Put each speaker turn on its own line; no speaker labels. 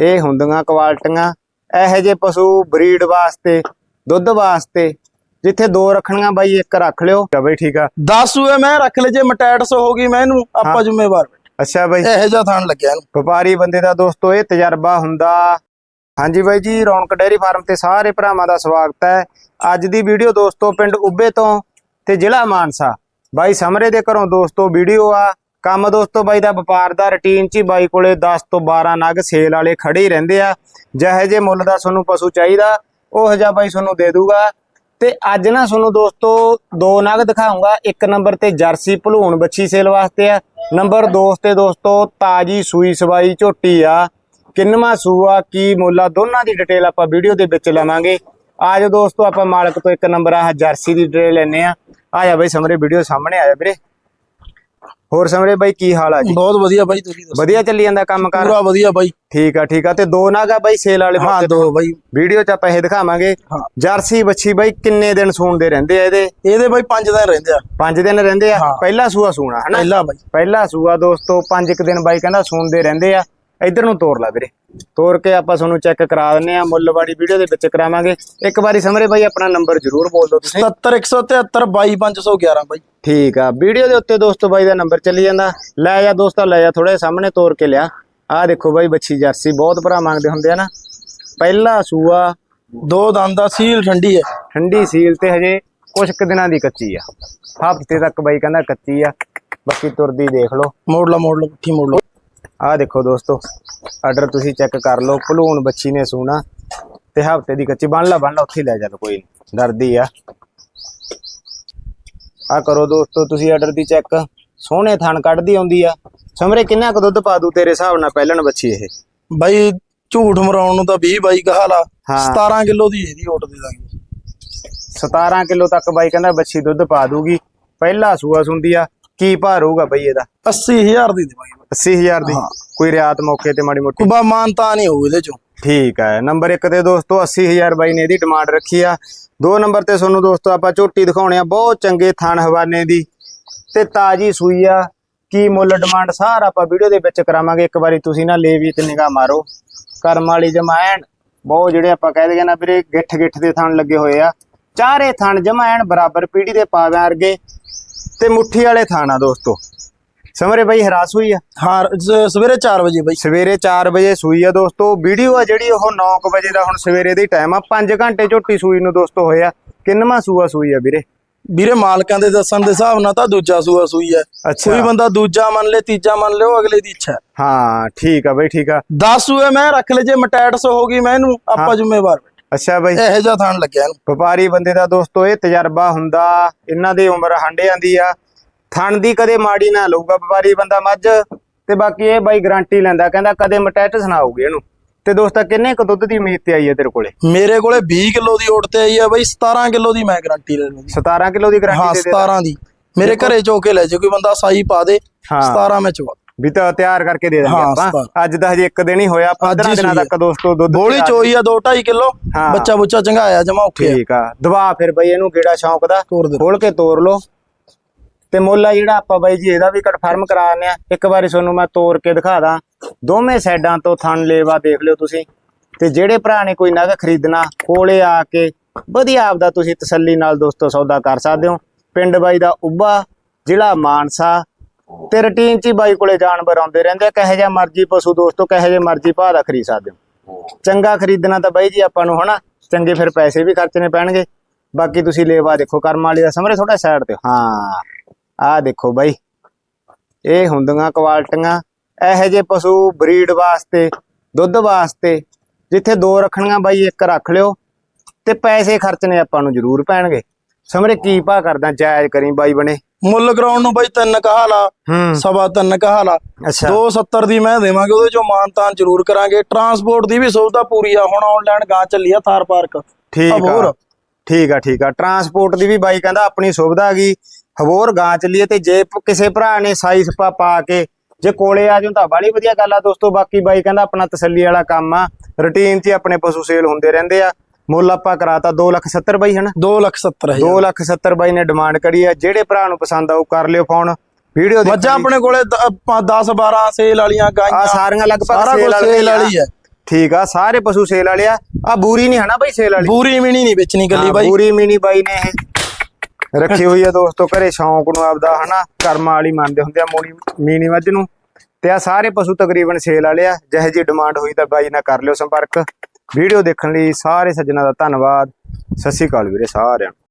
ਇਹ ਹੁੰਦੀਆਂ ਕੁਆਲਟੀਆਂ। ਇਹੋ ਜਿਹੇ ਪਸ਼ੂ ਬਰੀਡ ਵਾਸਤੇ ਦੁੱਧ ਵਾਸਤੇ ਜਿੱਥੇ ਦੋ ਰੱਖਣੀਆਂ ਬਾਈ ਇੱਕ ਰੱਖ ਲਿਓ। ਤਾਂ ਬਈ ਠੀਕ ਆ।
10 ਸੂਏ ਮੈਂ ਰੱਖ ਲੈ ਜੇ ਮਟੈਟਸ ਹੋ ਗਈ ਮੈਂ ਇਹਨੂੰ ਆਪਾਂ। ਜ਼ਿੰਮੇਵਾਰ
ਅੱਛਾ ਬਾਈ।
ਇਹੋ ਜਿਹਾ ਥਾਣ ਲੱਗਿਆ ਇਹਨੂੰ।
ਵਪਾਰੀ ਬੰਦੇ ਦਾ ਦੋਸਤੋ ਇਹ ਤਜਰਬਾ ਹੁੰਦਾ। ਹਾਂਜੀ ਬਾਈ ਜੀ ਰੌਣਕ ਡੇਅਰੀ ਫਾਰਮ ਤੇ ਸਾਰੇ ਭਰਾਵਾਂ ਦਾ ਸਵਾਗਤ ਹੈ। ਅੱਜ ਦੀ ਵੀਡੀਓ ਦੋਸਤੋ ਪਿੰਡ ਉੱਬੇ ਤੋਂ ਤੇ ਜ਼ਿਲ੍ਹਾ ਮਾਨਸਾ। ਬਾਈ ਸਮਰੇ ਦੇ ਘਰੋਂ ਦੋਸਤੋ ਵੀਡੀਓ ਆ। ਕੰਮ ਦੋਸਤੋ ਬਾਈ, ਦਾ ਵਪਾਰ ਦਾ ਰੁਟੀਨ ਚ ਹੀ ਬਾਈ ਕੋਲੇ 10 ਤੋਂ 12 ਨਗ ਸੇਲ ਵਾਲੇ ਖੜੇ ਹੀ ਰਹਿੰਦੇ ਆ। ਜਿਹੇ ਜੇ ਮੁੱਲ ਦਾ ਤੁਹਾਨੂੰ ਪਸ਼ੂ ਚਾਹੀਦਾ, ਉਹ ਜਿਹਾ ਬਾਈ ਤੁਹਾਨੂੰ ਦੇ ਦੂਗਾ। ਤੇ ਅੱਜ ਨਾ ਤੁਹਾਨੂੰ ਦੋਸਤੋ ਦੋ ਨਗ ਦਿਖਾਉਂਗਾ। ਇੱਕ ਨੰਬਰ ਤੇ ਜਰਸੀ ਭਲੂਣ ਬੱਚੀ ਸੇਲ ਵਾਸਤੇ ਆ। ਨੰਬਰ 2 ਤੇ ਦੋਸਤੋ ਤਾਜੀ ਸੂਈ ਸਵਾਈ ਝੋਟੀ ਆ। ਕਿੰਨਵਾਂ ਸੂਆ ਕੀ ਮੁੱਲਾ ਦੋਨਾਂ ਦੀ ਡਿਟੇਲ ਆਪਾਂ ਵੀਡੀਓ ਦੇ ਵਿੱਚ ਲਵਾਂਗੇ। ਆਜੋ ਦੋਸਤੋ, ਆਪਾਂ ਮਾਲਕ ਤੋਂ ਇੱਕ ਨੰਬਰ ਆ ਜਰਸੀ ਦੀ ਡਿਟੇਲ ਲੈਣੇ ਆ। ਆਇਆ ਬਾਈ, ਸਮਰੇ ਵੀਡੀਓ ਸਾਹਮਣੇ ਆਇਆ ਵੀਰੇ। ਹੋਰ ਸਮਰੇ ਬਾਈ ਕੀ ਹਾਲ ਆ ਜੀ?
ਬਹੁਤ ਵਧੀਆ ਬਾਈ ਤੁਸੀਂ ਦੱਸੋ?
ਵਧੀਆ ਚੱਲੀ ਜਾਂਦਾ ਕੰਮ ਕਰ
ਪੂਰਾ ਵਧੀਆ ਬਾਈ।
ਠੀਕ ਆ ਠੀਕ ਆ। ਤੇ ਦੋ ਨਾਗਾ ਬਾਈ ਸੇਲ ਵਾਲੇ
ਹਾਂ ਦੋ ਬਾਈ।
ਵੀਡੀਓ ਚ ਆਪਾਂ ਇਹ ਦਿਖਾਵਾਂਗੇ। ਜਰਸੀ ਬੱਚੀ ਬਾਈ ਕਿੰਨੇ ਦਿਨ ਸੂਣਦੇ ਰਹਿੰਦੇ ਆ ਇਹਦੇ?
ਇਹਦੇ ਬਾਈ 5 ਦਿਨ ਰਹਿੰਦੇ ਆ।
5 ਦਿਨ ਰਹਿੰਦੇ ਆ। ਪਹਿਲਾ ਸੂਆ ਸੂਣਾ ਹਨਾ?
ਪਹਿਲਾ ਬਾਈ।
ਪਹਿਲਾ ਸੂਆ ਦੋਸਤੋ 5 ਕੁ ਦਿਨ ਬਾਈ ਕਹਿੰਦਾ ਸੂਣਦੇ ਰਹਿੰਦੇ ਆ। ਇਧਰ ਨੂੰ ਤੋਰ ਲਾ ਵੀਰੇ। ਤੋਰ ਕੇ ਆਪਾਂ ਤੁਹਾਨੂੰ ਚੈੱਕ ਕਰਾ ਦਿੰਨੇ ਆ ਮੁੱਲਵਾੜੀ ਵੀਡੀਓ ਦੇ ਵਿੱਚ ਕਰਾਵਾਂਗੇ। ਇੱਕ ਵਾਰੀ ਸਮਰੇ ਬਾਈ ਆਪਣਾ ਨੰਬਰ ਜ਼ਰੂਰ ਬੋਲ ਦਿਓ ਤੁਸੀਂ
70173 22511 ਬਾਈ
ਠੀਕ ਆ ਵੀਡੀਓ ਦੇ ਉੱਤੇ ਦੋਸਤੋ ਬਾਈ ਦਾ ਨੰਬਰ ਚੱਲੀ ਜਾਂਦਾ। ਲੈ ਜਾ ਦੋਸਤੋ ਲੈ ਜਾ ਥੋੜੇ ਸਾਹਮਣੇ ਤੋਰ ਕੇ ਲਿਆ। ਆਹ ਦੇਖੋ ਬਾਈ ਬੱਚੀ ਜਰਸੀ ਬਹੁਤ ਭਰਾ ਮੰਗਦੇ ਹੁੰਦੇ ਆ ਨਾ। ਪਹਿਲਾ ਸੂਆ।
ਦੋ ਦੰਦ ਦਾ ਸੀਲ ਠੰਡੀ ਹੈ
ਠੰਡੀ ਸੀਲ ਤੇ ਹਜੇ ਕੁਝ ਕੁ ਦਿਨਾਂ ਦੀ ਕੱਚੀ ਆ। ਹਫ਼ਤੇ ਤੱਕ ਬਾਈ ਕਹਿੰਦਾ ਕੱਚੀ ਆ। ਬਾਕੀ ਤੁਰਦੀ ਦੇਖ ਲਓ।
ਮੋੜ ਲਾ ਮੋੜ ਲਾ ਪੁੱਠੀ ਮੋੜ ਲਾ।
ਆਹ ਦੇਖੋ ਦੋਸਤੋ ਆਰਡਰ ਤੁਸੀਂ ਚੈੱਕ ਕਰ ਲਓ ਭਲੂਣ ਬੱਚੀ ਨੇ ਸੂਣਾ ਤੇ ਹਫ਼ਤੇ ਦੀ ਕੱਚੀ ਬਣ ਲਾ ਬਣ ਲਾ ਉੱਥੇ ਲੈ ਚੱਲ ਕੋਈ ਨੀ ਡਰਦੀ ਆ। ਆ ਕਰੋ ਦੋਸਤੋ ਤੁਸੀਂ ਆਰਡਰ ਦੀ ਚੈੱਕ ਸੋਹਣੇ ਥਣ ਕੱਢਦੀ ਆਉਂਦੀ ਆ। ਸਮਰੇ ਕਿੰਨਾ ਕੁ ਦੁੱਧ ਪਾ ਦੂ ਤੇਰੇ ਹਿਸਾਬ ਨਾਲ ਪਹਿਲਣ ਬੱਚੀ ਇਹ?
ਬਾਈ ਝੂਠ ਮਰਾਉਣ ਨੂੰ ਤਾਂ 20 ਬਾਈ ਕਹਾ ਲਾ
ਹਾਂ।
17 ਕਿਲੋ ਦੀ ਇਹਦੀ ਓਟ ਦੇ ਦਾਂਗੇ।
17 ਕਿਲੋ ਤੱਕ ਬਾਈ ਕਹਿੰਦਾ ਬੱਚੀ ਦੁੱਧ ਪਾ ਦੂਗੀ ਪਹਿਲਾ ਸੂਆ ਸੁੰਦੀ ਆ ਕੀ ਭਾਰ ਹੋਊਗਾ ਬਈ ਇਹਦਾ?
80000 ਦੀ ਦੇ ਬਾਈ
80000 ਦੀ।
ਹਾਂ।
ਕੋਈ ਰਿਆਤ ਮੌਕੇ ਤੇ ਮਾੜੀ ਮੋਟੀ।
ਕੁਬਾ ਮਾਨਤਾ ਨਹੀਂ ਹੋਊ ਇਹਦੇ ਚੋਂ।
ਠੀਕ ਹੈ। ਨੰਬਰ 1 ਤੇ ਦੋਸਤੋ 80000 ਬਾਈ ਨੇ ਇਹਦੀ ਡਿਮਾਂਡ ਰੱਖੀ ਆ। ਦੋ ਨੰਬਰ ਤੇ ਤੁਹਾਨੂੰ ਦੋਸਤੋ ਆਪਾਂ ਝੋਟੀ ਦਿਖਾਉਣੇ ਆ। ਬਹੁਤ ਚੰਗੇ ਥਣ ਹਵਾਨੇ ਦੀ। ਤੇ ਤਾਜੀ ਸੂਈ ਆ। ਕੀ ਮੁੱਲ ਡਿਮਾਂਡ ਸਾਰਾ ਆਪਾਂ ਵੀਡੀਓ ਦੇ ਵਿੱਚ ਕਰਾਵਾਂਗੇ। ਇੱਕ ਵਾਰੀ ਤੁਸੀਂ ਨਾ ਲੈ ਵੀ ਤੇ ਨਿਗਾਹ ਮਾਰੋ। ਕਰਮ ਵਾਲੀ ਜਮਾਇਣ। ਬਹੁਤ ਜਿਹੜੇ ਆਪਾਂ ਕਹਿ ਦਈਏ ਨਾ ਵੀਰੇ ਗਿੱਠ ਗਿੱਠ ਦੇ ਥਣ ਲੱਗੇ ਹੋਏ ਆ। ਚਾਰੇ ਥਣ ਜਮਾਇਣ ਬਰਾਬਰ ਪੀੜੀ ਦੇ ਪਾਵਿਆਂ ਵਰਗੇ। ਤੇ ਮੁੱਠੀ ਵਾਲੇ ਥਣ ਆ ਦੋਸਤੋ। ਸਮਰੇ ਬਾਈ ਹਰਾਸ ਹੋਈ ਆ?
ਹਾਂ ਸ- ਸਵੇਰੇ 4 ਵਜੇ ਬਾਈ।
ਸਵੇਰੇ 4 ਵਜੇ ਸੂਈ ਆ ਦੋਸਤੋ। ਵੀਡੀਓ ਆ ਜਿਹੜੀ ਉਹ 9 ਵਜੇ ਦਾ ਹੁਣ ਸਵੇਰੇ ਦੀ ਟਾਈਮ ਆ। 5 ਘੰਟੇ ਝੋਟੀ ਸੂਈ ਨੂੰ ਦੋਸਤੋ ਹੋਇਆ ਕਿੰਨਵਾਂ ਸੂਆ ਸੂਈ ਆ ਵੀਰੇ?
ਵੀਰੇ ਮਾਲਕਾਂ ਦੇ ਦੱਸਣ ਦੇ ਹਿਸਾਬ ਨਾਲ ਤਾਂ ਦੂਜਾ ਸੂਆ ਸੂਈ ਹੈ
ਅੱਛਾ।
ਕੋਈ ਬੰਦਾ ਦੂਜਾ ਮੰਨ ਲੇ ਤੀਜਾ ਮੰਨ ਲੇ ਉਹ ਅਗਲੇ ਦੀ ਇੱਛਾ। ਹੈ
ਹਾਂ ਠੀਕ ਆ ਬਈ ਠੀਕ ਆ।
10 ਸੂਏ ਮੈਂ ਰੱਖ ਲੈ ਜੇ ਮਟੈਟਸ ਹੋ ਗਈ ਮੈਂ ਇਹਨੂੰ ਆਪਾਂ ਜ਼ਿੰਮੇਵਾਰ
ਅੱਛਾ ਬਈ।
ਇਹੋ ਜਿਹਾ ਥਾਣ ਲੱਗਿਆ ਇਹਨੂੰ।
ਵਪਾਰੀ ਬੰਦੇ ਦਾ ਦੋਸਤੋ ਇਹ ਤਜਰਬਾ ਹੁੰਦਾ। ਇਹਨਾਂ ਦੀ ਉਮਰ ਹੰਡੇ ਆਂਦੀ ਆ। ਥਣ ਦੀ ਕਦੇ ਮਾੜੀ ਨਾ ਲਊਗਾ ਵਪਾਰੀ ਬੰਦਾ ਮੱਝ ਤੇ ਬਾਕੀ ਇਹ ਬਾਈ ਗਾਰੰਟੀ ਲੈਂਦਾ ਕਹਿੰਦਾ ਕਦੇ ਮਟੈਟਸ ਨਾ ਇਹਨੂੰ। ਤੇ ਦੋਸਤਾ ਕਿੰਨੇ ਕੁ ਦੁੱਧ ਦੀ ਉਮੀਦ ਤੇ ਆਈ ਹੈ ਤੇਰੇ ਕੋਲੇ?
ਮੇਰੇ ਕੋਲੇ 20 ਕਿਲੋ ਦੀ ਓਟ ਤੇ ਆਈ ਹੈ ਬਾਈ 17 ਕਿਲੋ ਦੀ ਮੈਂ ਗਾਰੰਟੀ ਲੈ ਲੂੰਗੀ
17 ਕਿਲੋ ਦੀ
ਹਾਂ
ਗਾਰੰਟੀ ਦੇ ਦੇ
17 ਦੀ। ਮੇਰੇ ਘਰੇ ਚੋ ਕੇ ਲੈ ਜੇ ਕੋਈ ਬੰਦਾ ਸਾਈ ਪਾ ਦੇ
ਹਾਂ।
17 ਮੈਂ ਚਵਾ
ਵੀ ਤਾਂ ਤਿਆਰ ਕਰਕੇ ਦੇ
ਹਾਂ,
ਆਪਾਂ।
ਸਤਾਰਾਂ।
ਅੱਜ ਦਾ ਹਜੇ ਇੱਕ ਦਿਨ ਹੀ ਹੋਇਆ 15
ਹੀ
ਦਿਨਾਂ
ਸੂਈ
ਤੱਕ ਦੋਸਤੋ ਦੁੱਧ
ਬੋਲੀ
ਤਿਆਰ-
ਚੋਈ ਆ 2.5 ਕਿਲੋ
ਹਾਂ।
ਬੱਚਾ ਬੁੱਚਾ ਚੰਗਾਇਆ ਜਮਾ ਔਖੇ ਆ।
ਠੀਕ ਆ। ਦਵਾ ਫਿਰ ਬਈ ਇਹਨੂੰ ਕਿਹੜਾ ਸ਼ੌਂਕ ਦਾ
ਤੋਰ ਦੇ।
ਖੋਲ ਕੇ ਤੋਰ ਲੋ ਤੇ ਮੁੱਲ ਜਿਹੜਾ ਆਪਾਂ ਬਾਈ ਜੀ ਇਹਦਾ ਵੀ ਕਨਫਰਮ ਕਰਾਉਂਦੇ ਆ ਇੱਕ ਵਾਰੀ ਤੁਹਾਨੂੰ ਮੈਂ ਤੋਰ ਕੇ ਦਿਖਾ ਦਾਂ। ਦੋਵੇਂ ਸਾਈਡਾਂ ਤੋਂ ਥਣ ਲੇਵਾ ਦੇਖ ਲਿਓ ਤੁਸੀਂ। ਤੇ ਜਿਹੜੇ ਭਰਾ ਨੇ ਕੋਈ ਨਗ ਖਰੀਦਣਾ, ਕੋਲੇ ਆ ਕੇ ਵਧੀਆ ਆਪਦਾ ਤੁਸੀਂ ਤਸੱਲੀ ਨਾਲ ਦੋਸਤੋ ਸੌਦਾ ਕਰ ਸਕਦੇ ਹੋ। ਪਿੰਡ ਬਾਈ ਦਾ ਉੱਬਾ ਜ਼ਿਲ੍ਹਾ ਮਾਨਸਾ। ਤੇ ਰੁਟੀਨ ਚ ਹੀ ਬਾਈ ਕੋਲੇ ਜਾਨਵਰ ਆਉਂਦੇ ਰਹਿੰਦੇ ਆ। ਕਹੇ ਜਿਹਾ ਮਰਜ਼ੀ ਪਸ਼ੂ ਦੋਸਤੋ, ਕਹੇ ਜਿਹਾ ਮਰਜ਼ੀ ਭਾਅ ਦਾ ਖਰੀਦ ਸਕਦੇ ਹੋ। ਚੰਗਾ ਖਰੀਦਣਾ ਤਾਂ ਬਾਈ ਜੀ ਆਪਾਂ ਨੂੰ ਹਨਾ। ਚੰਗੇ ਫਿਰ ਪੈਸੇ ਵੀ ਖਰਚਣੇ ਪੈਣਗੇ। ਬਾਕੀ ਤੁਸੀਂ ਲੇਵਾ ਦੇਖੋ ਕਰਮ ਵਾਲੀ ਦਾ ਸਮਰੇ ਥੋੜਾ ਸਾਈਡ ਤੇ। ਹਾਂ। ਆਹ ਦੇਖੋ ਬਾਈ ਇਹ ਹੁੰਦੀਆਂ ਕੁਆਲਟੀਆਂ ਇਹੋ ਜਿਹੇ ਪਸ਼ੂ ਬਰੀਡ ਵਾਸਤੇ ਦੁੱਧ ਵਾਸਤੇ ਜਿੱਥੇ ਦੋ ਰੱਖਣੀਆਂ ਬਾਈ ਇੱਕ ਰੱਖ ਲਿਓ ਤੇ ਪੈਸੇ ਖਰਚਣੇ ਆਪਾਂ ਨੂੰ ਜ਼ਰੂਰ ਪੈਣਗੇ। ਸਮਰੇ ਕੀ ਭਾ ਕਰਦਾ ਜਾਇਜ਼ ਕਰੀ ਬਾਈ ਬਣੇ।
ਮੁੱਲ ਕਰਾਉਣ ਨੂੰ ਬਾਈ ਤਿੰਨ ਕਹਾ ਲਾ
ਹੂੰ।
ਸਵਾ ਤਿੰਨ ਕਹਾ ਲਾ
ਅੱਛਾ।
270 ਦੀ ਮੈਂ ਦੇਵਾਂਗੇ ਉਹਦੇ ਚੋਂ ਮਾਨਤਾਨ ਜ਼ਰੂਰ ਕਰਾਂਗੇ। ਟਰਾਂਸਪੋਰਟ ਦੀ ਵੀ ਸੁਵਿਧਾ ਪੂਰੀ ਆ ਹੁਣ ਆਨਲਾਈਨ ਗਾਂ ਚੱਲੀ ਆ ਥਾਰ ਪਾਰਕ।
ਠੀਕ ਆ। ਠੀਕ ਆ ਠੀਕ ਆ। ਟਰਾਂਸਪੋਰਟ ਦੀ ਵੀ ਬਾਈ ਕਹਿੰਦਾ ਆਪਣੀ ਸੁਵਿਧਾ ਹੈਗੀ ਹਵੋਰ ਗਾਂ ਚੱਲੀਏ ਤੇ ਜੇ ਕਿਸੇ ਭਰਾ ਨੇ ਸਾਈਜ਼ ਪਾ ਪਾ ਕੇ ਜੇ ਕੋਲੇ ਆ ਜਾਓ ਤਾਂ ਬੜੀ ਵਧੀਆ ਗੱਲ ਆ ਦੋਸਤੋ। ਬਾਕੀ ਬਾਈ ਕਹਿੰਦਾ ਆਪਣਾ ਤਸੱਲੀ ਵਾਲਾ ਕੰਮ ਆ। ਰੁਟੀਨ 'ਚ ਹੀ ਆਪਣੇ ਪਸ਼ੂ ਸੇਲ ਹੁੰਦੇ ਰਹਿੰਦੇ ਆ। ਮੁੱਲ ਆਪਾਂ ਕਰਾਤਾ 2,70 ਬਾਈ ਹਨਾ?
2 ਲੱਖ 70 ਹਜ਼ਾਰ।
2,70 ਬਾਈ ਨੇ ਡਿਮਾਂਡ ਕਰੀ ਆ। ਜਿਹੜੇ ਭਰਾ ਨੂੰ ਪਸੰਦ ਆਊ ਕਰ ਲਿਓ ਫੋਨ ਵੀਡੀਓ ਦੇ
ਮੱਝਾਂ ਆਪਣੇ ਕੋਲੇ 10 12 ਸੇਲ ਵਾਲੀਆਂ
ਆ
ਗਾਈਆਂ।
ਸਾਰੀਆਂ ਲਗਭਗ
ਸੇਲ ਵਾਲੀ ਹੈ
ਠੀਕ ਆ ਸਾਰੇ ਪਸ਼ੂ ਸੇਲ ਵਾਲੇ ਆ। ਆ ਬੂਰੀ ਨਹੀਂ ਹਨਾ ਬਾਈ ਸੇਲ ਵਾਲੀ?
ਪੂਰੀ ਮੀਣੀ ਨਹੀਂ ਵੇਚਣੀ ਗੱਲੀ
ਹਾਂ,
ਬਾਈ।
ਪੂਰੀ ਮੀਨੀ ਬਾਈ ਨੇ ਇਹ। ਰੱਖੀ ਹੋਈ ਆ ਦੋਸਤੋ, ਘਰੇ ਸ਼ੌਂਕ ਨੂੰ ਆਪਦਾ ਹਨਾ, ਕਰਮਾਂ ਵਾਲੀ ਮੰਨਦੇ ਹੁੰਦੇ ਆ ਮੋਣੀ ਮੀਨੀ ਮੱਝ ਨੂੰ। ਤੇ ਆ ਸਾਰੇ ਪਸ਼ੂ ਤਕਰੀਬਨ ਸੇਲ ਵਾਲੇ ਆ, ਜਿਹੇ ਜੀ ਡਿਮਾਂਡ ਹੋਈ ਤਾਂ ਬਾਈ ਨਾਲ ਕਰ ਲਿਓ ਸੰਪਰਕ। ਵੀਡੀਓ ਦੇਖਣ ਲਈ ਸਾਰੇ ਸੱਜਣਾ ਦਾ ਧੰਨਵਾਦ। ਸਤਿ ਸ਼੍ਰੀ ਅਕਾਲ ਵੀਰੇ ਸਾਰਿਆਂ ਨੂੰ।